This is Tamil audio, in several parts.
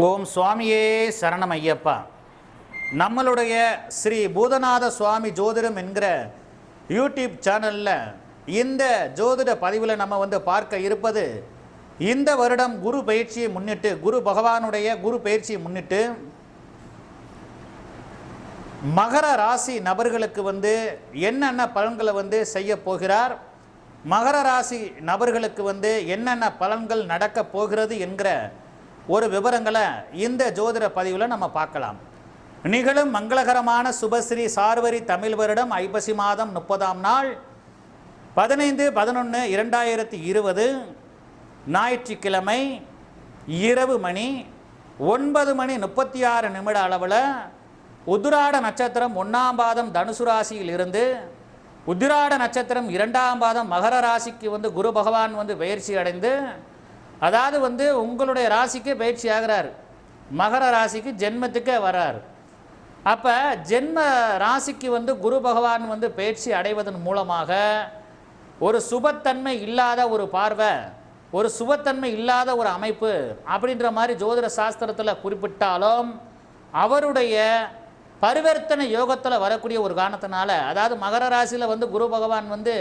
ஓம் சுவாமியே சரணம் ஐயப்பா நம்மளுடைய ஸ்ரீ பூதநாத சுவாமி ஜோதிடம் என்கிற யூடியூப் சேனலில் இந்த ஜோதிட பதிவில் நம்ம வந்து பார்க்க இருப்பது இந்த வருடம் குரு பயிற்சியை முன்னிட்டு குரு பகவானுடைய குரு பயிற்சியை முன்னிட்டு மகர ராசி நபர்களுக்கு வந்து என்னென்ன பலன்களை வந்து செய்ய போகிறார் மகர ராசி நபர்களுக்கு வந்து என்னென்ன பலன்கள் நடக்கப் போகிறது என்கிற ஒரு விவரங்களை இந்த ஜோதிட பதிவில் நம்ம பார்க்கலாம். நிகழும் மங்களகரமான சுபஸ்ரீ சார்வரி தமிழ் வருடம் ஐப்பசி மாதம் முப்பதாம் நாள் பதினைந்து பதினொன்று இரண்டாயிரத்தி இருபது ஞாயிற்றுக்கிழமை இரவு மணி ஒன்பது மணி முப்பத்தி ஆறு நிமிட அளவில் உதிராட நட்சத்திரம் ஒன்றாம் பாதம் தனுசு ராசியில் இருந்து உதிராட நட்சத்திரம் இரண்டாம் பாதம் மகர ராசிக்கு வந்து குரு பகவான் வந்து பயிற்சி அடைந்து அதாவது வந்து உங்களுடைய ராசிக்கு பயிற்சி ஆகிறார். மகர ராசிக்கு ஜென்மத்துக்கே வரார். அப்போ ஜென்ம ராசிக்கு வந்து குரு பகவான் வந்து பயிற்சி அடைவதன் மூலமாக ஒரு சுபத்தன்மை இல்லாத ஒரு பார்வை ஒரு சுபத்தன்மை இல்லாத ஒரு அமைப்பு அப்படின்ற மாதிரி ஜோதிட சாஸ்திரத்தில் குறிப்பிட்டாலும் அவருடைய பரிவர்த்தனை யோகத்தில் வரக்கூடிய ஒரு காரணத்தினால அதாவது மகர ராசியில் வந்து குரு பகவான் வந்து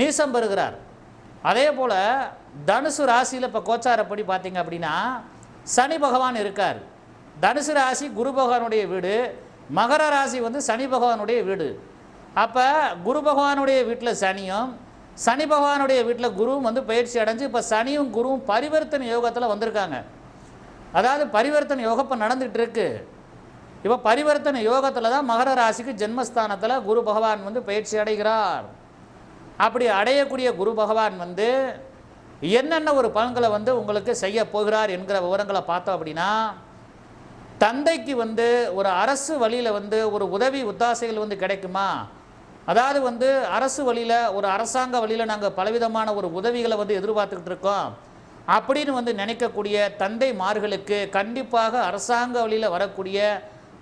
நீசம் பெறுகிறார். அதே போல் தனுசு ராசியில் இப்போ கோச்சாரப்படி பார்த்தீங்க அப்படின்னா சனி பகவான் இருக்கார். தனுசு ராசி குரு பகவானுடைய வீடு மகர ராசி வந்து சனி பகவானுடைய வீடு. அப்போ குரு பகவானுடைய வீட்டில் சனியும் சனி பகவானுடைய வீட்டில் குருவும் வந்து பயிற்சி அடைஞ்சு இப்போ சனியும் குருவும் பரிவர்த்தனை யோகத்தில் வந்திருக்காங்க. அதாவது பரிவர்த்தனை யோகம் இப்போ நடந்துகிட்டு இருக்கு இப்போ பரிவர்த்தனை யோகத்தில் தான் மகர ராசிக்கு ஜென்மஸ்தானத்தில் குரு பகவான் வந்து பயிற்சி அடைகிறார். அப்படி அடையக்கூடிய குரு பகவான் வந்து என்னென்ன ஒரு பலன்களை வந்து உங்களுக்கு செய்ய போகிறார் என்கிற விவரங்களை பார்த்தோம் அப்படின்னா தந்தைக்கு வந்து ஒரு அரசு வழியில் வந்து ஒரு உதவி உத்தாசைகள் வந்து கிடைக்குமா? அதாவது வந்து அரசு வழியில் ஒரு அரசாங்க வழியில் நாங்கள் பலவிதமான ஒரு உதவிகளை வந்து எதிர்பார்த்துக்கிட்டு இருக்கோம். அப்படின்னு வந்து நினைக்கக்கூடிய தந்தைமார்களுக்கு கண்டிப்பாக அரசாங்க வழியில் வரக்கூடிய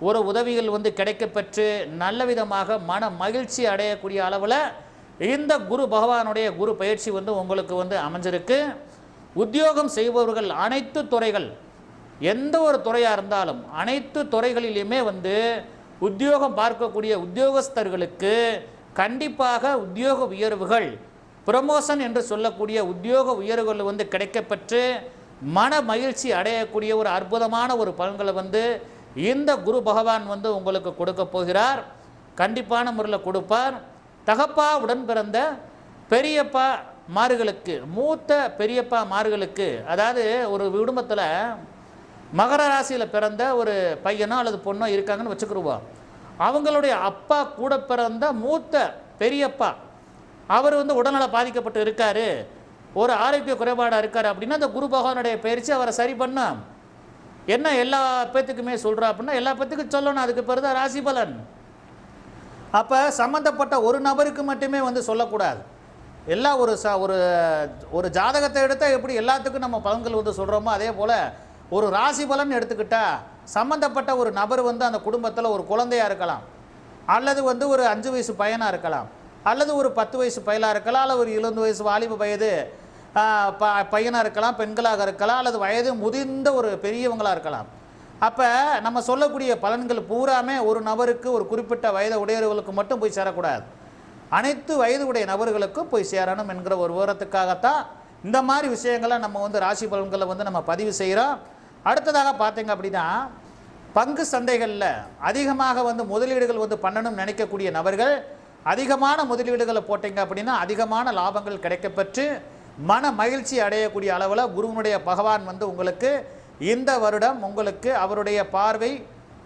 ஒரு உதவிகள் வந்து கிடைக்கப்பெற்று நல்ல விதமாக மன மகிழ்ச்சி அடையக்கூடிய அளவில் இந்த குரு பகவானுடைய குரு பயிற்சி வந்து உங்களுக்கு வந்து அமைஞ்சிருக்கு. உத்தியோகம் செய்பவர்கள் அனைத்து துறைகள் எந்த ஒரு துறையாக இருந்தாலும் அனைத்து துறைகளிலுமே வந்து உத்தியோகம் பார்க்கக்கூடிய உத்தியோகஸ்தர்களுக்கு கண்டிப்பாக உத்தியோக உயர்வுகள் ப்ரமோஷன் என்று சொல்லக்கூடிய உத்தியோக உயர்வுகள் வந்து கிடைக்கப்பெற்று மன மகிழ்ச்சி அடையக்கூடிய ஒரு அற்புதமான ஒரு பலன்களை வந்து இந்த குரு பகவான் வந்து உங்களுக்கு கொடுக்க போகிறார். கண்டிப்பான முறையில் கொடுப்பார். தகப்பா உடன் பிறந்த பெரியப்பா மார்களுக்கு மூத்த பெரியப்பா மார்களுக்கு அதாவது ஒரு குடும்பத்தில் மகர ராசியில் பிறந்த ஒரு பையனோ அல்லது பொண்ணோ இருக்காங்கன்னு வச்சுக்கிடுவோம் அவங்களுடைய அப்பா கூட பிறந்த மூத்த பெரியப்பா அவர் வந்து உடல்நல பாதிக்கப்பட்டு இருக்காரு ஒரு ஆரோக்கிய குறைபாடாக இருக்கார் அப்படின்னா அந்த குரு பகவானுடைய பயிற்சி அவரை சரி பண்ணும். என்ன எல்லா பேத்துக்குமே சொல்கிறா அப்படின்னா எல்லா பேத்துக்கும் சொல்லணும் அதுக்கு பேர் ராசி பலன். அப்போ சம்மந்தப்பட்ட ஒரு நபருக்கு மட்டுமே வந்து சொல்லக்கூடாது. எல்லா ஒரு ச ஒரு ஒரு ஜாதகத்தை எடுத்தால் எப்படி எல்லாத்துக்கும் நம்ம பலன்கள் வந்து சொல்கிறோமோ அதே போல் ஒரு ராசி பலன் எடுத்துக்கிட்டால் சம்மந்தப்பட்ட ஒரு நபர் வந்து அந்த குடும்பத்தில் ஒரு குழந்தையாக இருக்கலாம். அல்லது வந்து ஒரு அஞ்சு வயசு பையனாக இருக்கலாம். அல்லது ஒரு பத்து வயசு பயலாக இருக்கலாம். அல்லது ஒரு எழுபது வயசு வாலிப வயது ப பையனாக இருக்கலாம் பெண்களாக இருக்கலாம். அல்லது வயது முதிர்ந்த ஒரு பெரியவங்களாக இருக்கலாம். அப்போ நம்ம சொல்லக்கூடிய பலன்கள் பூராமே ஒரு நபருக்கு ஒரு குறிப்பிட்ட வயது உடையவர்களுக்கு மட்டும் போய் சேரக்கூடாது. அனைத்து வயது உடைய நபர்களுக்கும் போய் சேரணும் என்கிற ஒரு விவரத்துக்காகத்தான் இந்த மாதிரி விஷயங்களை நம்ம வந்து ராசி பலன்களை வந்து நம்ம பதிவு செய்கிறோம் அடுத்ததாக பார்த்தீங்க அப்படின்னா பங்கு சந்தைகளில் அதிகமாக வந்து முதலீடுகள் வந்து பண்ணணும்னு நினைக்கக்கூடிய நபர்கள் அதிகமான முதலீடுகளை போட்டீங்க அப்படின்னா அதிகமான லாபங்கள் கிடைக்கப்பெற்று மன மகிழ்ச்சி அடையக்கூடிய அளவில் குருவனுடைய பகவான் வந்து உங்களுக்கு இந்த வருடம் உங்களுக்கு அவருடைய பார்வை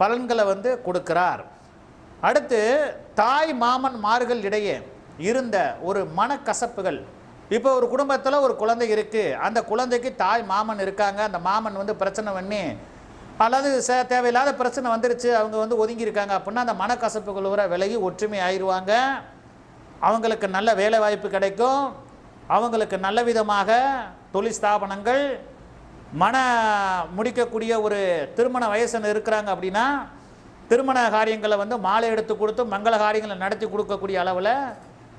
பலன்களை வந்து கொடுக்கிறார். அடுத்து தாய் மாமன் மார்கள் இடையே இருந்த ஒரு மனக்கசப்புகள். இப்போ ஒரு குடும்பத்தில் ஒரு குழந்தை இருக்குது அந்த குழந்தைக்கு தாய் மாமன் இருக்காங்க. அந்த மாமன் வந்து பிரச்சனை பண்ணி அல்லது ச தேவையில்லாத பிரச்சனை வந்துருச்சு. அவங்க வந்து ஒதுங்கியிருக்காங்க அப்படின்னா அந்த மனக்கசப்புகள் வர விலகி ஒற்றுமை ஆயிடுவாங்க அவங்களுக்கு நல்ல வேலை வாய்ப்பு கிடைக்கும். அவங்களுக்கு நல்ல விதமாக தொழில் ஸ்தாபனங்கள் மன முடிக்கக்கூடிய ஒரு திருமண வயசில் இருக்கிறாங்க அப்படின்னா திருமண காரியங்களை வந்து மாலை எடுத்து கொடுத்து மங்கள காரியங்களை நடத்தி கொடுக்கக்கூடிய அளவில்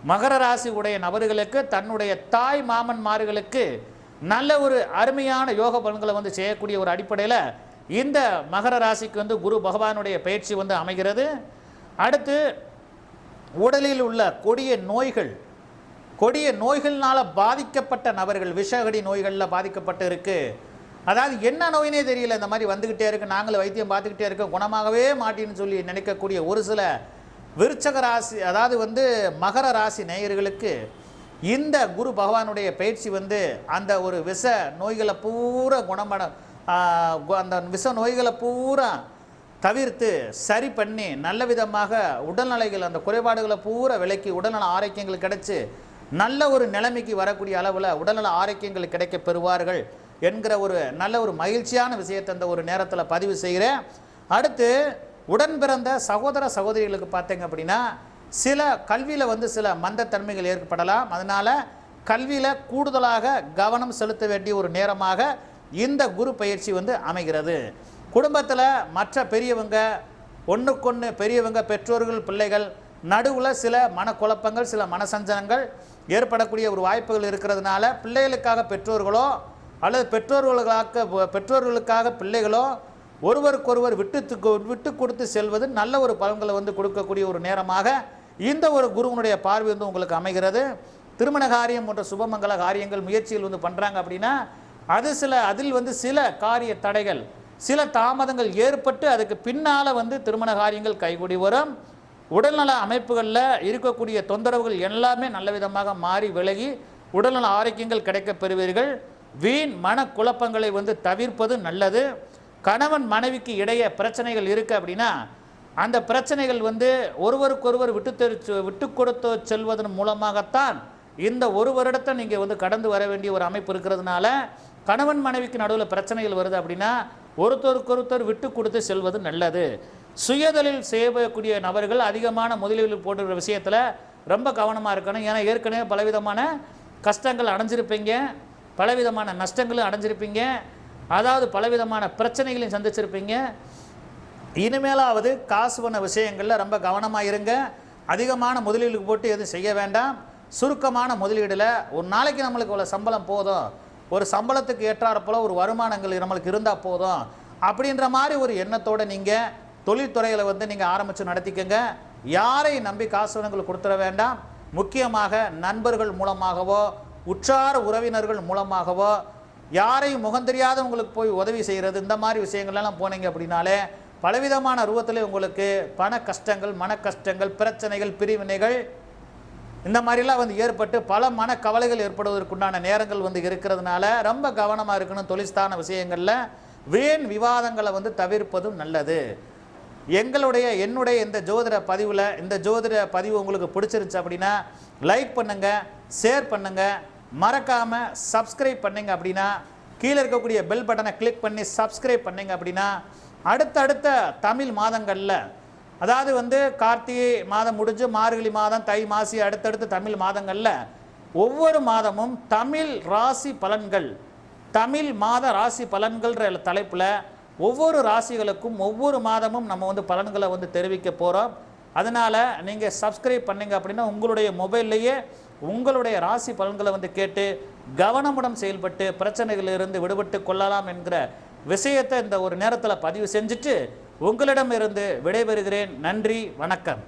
மகர ராசி உடைய நபர்களுக்கு தன்னுடைய தாய் மாமன்மார்களுக்கு நல்ல ஒரு அருமையான யோக பலன்களை வந்து செய்யக்கூடிய ஒரு அடிப்படையில் இந்த மகர ராசிக்கு வந்து குரு பகவானுடைய பயிற்சி வந்து அமைகிறது. அடுத்து உடலில் உள்ள கொடிய நோய்கள் கொடிய நோய்கள்னால் பாதிக்கப்பட்ட நபர்கள் விஷகடி நோய்களில் பாதிக்கப்பட்டு இருக்குது அதாவது என்ன நோயினே தெரியல இந்த மாதிரி வந்துக்கிட்டே இருக்கு நாங்களும் வைத்தியம் பார்த்துக்கிட்டே இருக்கோம் குணமாகவே மாட்டின்னு சொல்லி நினைக்கக்கூடிய ஒரு சில விருச்சக ராசி அதாவது வந்து மகர ராசி நேயர்களுக்கு இந்த குரு பகவானுடைய பயிற்சி வந்து அந்த ஒரு விஷ நோய்களை பூரா குணமட அந்த விஷ நோய்களை பூரா தவிர்த்து சரி பண்ணி நல்ல விதமாக உடல்நிலைகள் அந்த குறைபாடுகளை பூரா விலக்கி உடல்நல ஆரோக்கியங்கள் கிடைச்சி நல்ல ஒரு நிலைமைக்கு வரக்கூடிய அளவில் உடல்நல ஆரோக்கியங்கள் கிடைக்க பெறுவார்கள். என்கிற ஒரு நல்ல ஒரு மகிழ்ச்சியான விஷயத்தை அந்த ஒரு நேரத்தில் பதிவு செய்கிறேன். அடுத்து உடன் பிறந்த சகோதர சகோதரிகளுக்கு பார்த்தீங்க அப்படின்னா சில கல்வியில் வந்து சில மந்தத்தன்மைகள் ஏற்படலாம். அதனால் கல்வியில் கூடுதலாக கவனம் செலுத்த வேண்டிய ஒரு நேரமாக இந்த குரு பயிற்சி வந்து அமைகிறது. குடும்பத்தில் மற்ற பெரியவங்க ஒன்றுக்கொன்று பெரியவங்க பெற்றோர்கள் பிள்ளைகள் நடுவில் சில மனக்குழப்பங்கள் சில மனசஞ்சனங்கள் ஏற்படக்கூடிய ஒரு வாய்ப்புகள் இருக்கிறதுனால பிள்ளைகளுக்காக பெற்றோர்களோ அல்லது பெற்றோர்களுக்காக பெற்றோர்களுக்காக பிள்ளைகளோ ஒருவருக்கொருவர் விட்டு விட்டு கொடுத்து செல்வது நல்ல ஒரு பலன்களை வந்து கொடுக்கக்கூடிய ஒரு நேரமாக இந்த ஒரு குருவனுடைய பார்வை வந்து உங்களுக்கு அமைகிறது. திருமண காரியம் போன்ற சுபமங்கல காரியங்கள் முயற்சிகள் வந்து பண்ணுறாங்க அப்படின்னா அது சில அதில் வந்து சில காரிய தடைகள் சில தாமதங்கள் ஏற்பட்டு அதுக்கு பின்னால் வந்து திருமண காரியங்கள் கைகூடி வரும். உடல்நல அமைப்புகளில் இருக்கக்கூடிய தொந்தரவுகள் எல்லாமே நல்ல விதமாக மாறி விலகி உடல்நல ஆரோக்கியங்கள் கிடைக்கப் பெறுவீர்கள். வீண் மனக்குழப்பங்களை வந்து தவிர்ப்பது நல்லது. கணவன் மனைவிக்கு இடையே பிரச்சனைகள் இருக்குது அப்படின்னா அந்த பிரச்சனைகள் வந்து ஒருவருக்கொருவர் விட்டு தெரிச்சு விட்டு கொடுத்து செல்வதன் மூலமாகத்தான் இந்த ஒரு வருடத்தை நீங்கள் வந்து கடந்து வர வேண்டிய ஒரு அமைப்பு இருக்கிறதுனால கணவன் மனைவிக்கு நடுவில் பிரச்சனைகள் வருது அப்படின்னா ஒருத்தருக்கொருத்தர் விட்டு கொடுத்து செல்வது நல்லது. சுயதொழில் செய்யக்கூடிய நபர்கள் அதிகமான முதலீடு போடுற விஷயத்தில் ரொம்ப கவனமாக இருக்கணும். ஏன்னா ஏற்கனவே பலவிதமான கஷ்டங்கள் அடைஞ்சிருப்பீங்க. பலவிதமான நஷ்டங்களும் அடைஞ்சிருப்பீங்க. அதாவது பலவிதமான பிரச்சனைகளையும் சந்திச்சிருப்பீங்க. இனிமேலாவது காசு பண்ண விஷயங்களில் ரொம்ப கவனமாக இருங்க. அதிகமான முதலீடு போட்டு எதுவும் செய்ய வேண்டாம். சுருக்கமான முதலீடில் ஒரு நாளைக்கு நம்மளுக்கு இவ்வளோ சம்பளம் போதும். ஒரு சம்பளத்துக்கு ஏற்றாறப்போல் ஒரு வருமானங்கள் நம்மளுக்கு இருந்தால் போதும். அப்படின்ற மாதிரி ஒரு எண்ணத்தோடு நீங்கள் தொழில்துறையில் வந்து நீங்கள் ஆரம்பித்து நடத்திக்கங்க. யாரை நம்பி காசு பணங்கள் கொடுத்துட வேண்டாம். முக்கியமாக நண்பர்கள் மூலமாகவோ உற்றார் உறவினர்கள் மூலமாகவோ யாரையும் முகம் தெரியாதவங்களுக்கு போய் உதவி செய்கிறது இந்த மாதிரி விஷயங்கள்லாம் போனீங்க அப்படின்னாலே பலவிதமான ரூபத்தில் உங்களுக்கு பண கஷ்டங்கள் மன கஷ்டங்கள் பிரச்சனைகள் பிரிவினைகள் இந்த மாதிரிலாம் வந்து ஏற்பட்டு பல மன கவலைகள் ஏற்படுவதற்குண்டான நேரங்கள் வந்து இருக்கிறதுனால ரொம்ப கவனமாக இருக்கணும் தொழில்ஸ்தான விஷயங்களில். வீண் விவாதங்களை வந்து தவிர்ப்பதும் நல்லது. எங்களுடைய என்னுடைய இந்த ஜோதிட பதிவில் இந்த ஜோதிட பதிவு உங்களுக்கு பிடிச்சிருந்துச்சு அப்படின்னா லைக் பண்ணுங்கள் ஷேர் பண்ணுங்கள் மறக்காமல் சப்ஸ்கிரைப் பண்ணிங்க அப்படின்னா கீழே இருக்கக்கூடிய பெல் பட்டனை கிளிக் பண்ணி சப்ஸ்கிரைப் பண்ணீங்க அப்படின்னா அடுத்தடுத்த தமிழ் மாதங்களில் அதாவது வந்து கார்த்திகை மாதம் முடிஞ்சு மார்கழி மாதம் தை மாசி அடுத்தடுத்த தமிழ் மாதங்களில் ஒவ்வொரு மாதமும் தமிழ் ராசி பலன்கள் தமிழ் மாத ராசி பலன்கள்ன்ற தலைப்பில் ஒவ்வொரு ராசிகளுக்கும் ஒவ்வொரு மாதமும் நம்ம வந்து பலன்களை வந்து தெரிவிக்க போகிறோம் அதனால் நீங்கள் சப்ஸ்கிரைப் பண்ணீங்க அப்படின்னா உங்களுடைய மொபைல்லையே உங்களுடைய ராசி பலன்களை வந்து கேட்டு கவனமுடன் செயல்பட்டு பிரச்சனைகளிலிருந்து விடுபட்டு கொள்ளலாம் என்கிற விஷயத்தை இந்த ஒரு நேரத்தில் பதிவு செஞ்சுட்டு உங்களிடமிருந்து விடைபெறுகிறேன். நன்றி வணக்கம்.